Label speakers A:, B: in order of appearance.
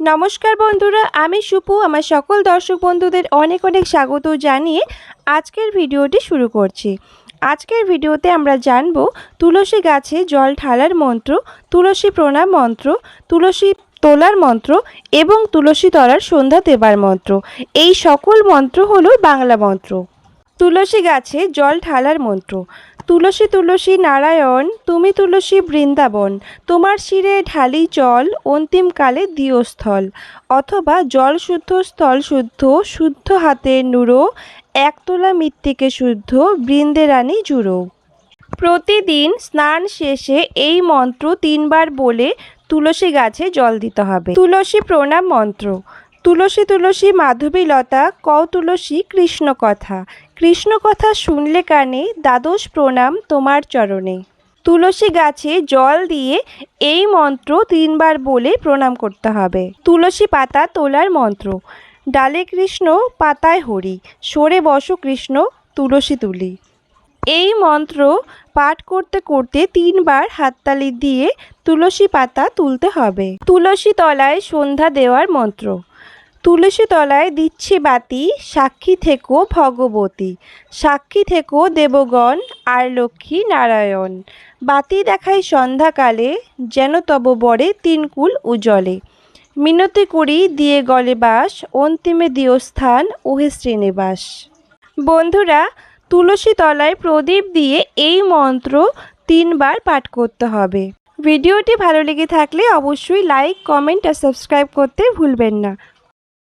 A: নমস্কার বন্ধুরা, আমি সুপু। আমার সকল দর্শক বন্ধুদের অনেক অনেক স্বাগত জানিয়ে আজকের ভিডিওটি শুরু করছি। আজকের ভিডিওতে আমরা জানব তুলসী গাছে জল ঢালার মন্ত্র, তুলসী প্রণাম মন্ত্র, তুলসী তোলার মন্ত্র এবং তুলসী তলার সন্ধ্যা দেবার মন্ত্র। এই সকল মন্ত্র হলো বাংলা মন্ত্র। তুলসী গাছে জল ঢালার মন্ত্র। তুলসী তুলসী নারায়ণ, তুমি তুলসী বৃন্দাবন, তোমার শিরে ঢালি জল অন্তিমকালে দিও স্থল অথবা জল শুদ্ধ, স্থল শুদ্ধ শুদ্ধ হাতে নুরো একতলা মৃত্তিকে শুদ্ধ, বৃন্দে রানী জুড়ো। প্রতিদিন স্নান শেষে এই মন্ত্র তিনবার বলে তুলসী গাছে জল দিতে হবে। তুলসী প্রণাম মন্ত্র। তুলসী তুলসী মাধবী লতা কও তুলসী কৃষ্ণ কথা। কৃষ্ণ কথা শুনলে কানে দ্বাদশ প্রণাম তোমার চরণে। তুলসী গাছে জল দিয়ে এই মন্ত্র তিনবার বলে প্রণাম করতে হবে। তুলসী পাতা তোলার মন্ত্র, ডালে কৃষ্ণ, পাতায় হরি, সরে বসো কৃষ্ণ, তুলসী তুলি। এই মন্ত্র পাঠ করতে করতে তিনবার হাততালি দিয়ে তুলসী পাতা তুলতে হবে। তুলসী তলায় সন্ধ্যা দেওয়ার মন্ত্র তুলসী তলায় দিচ্ছি বাতি, সাক্ষী থেকো ভগবতী, সাক্ষী থেকো দেবগণ আর লক্ষ্মী নারায়ণ। বাতি দেখাই সন্ধ্যাকালে, যেন তব বরে তিনকুল উজ্জ্বলে। মিনতি করি দিয়ে গলে বাস, অন্তিমে দিও স্থান ওহে শ্রীনিবাস। বন্ধুরা, তুলসী তলায় প্রদীপ দিয়ে এই মন্ত্র তিনবার পাঠ করতে হবে। ভিডিওটি ভালো লেগে থাকলে অবশ্যই লাইক, কমেন্ট আর সাবস্ক্রাইব করতে ভুলবেন না।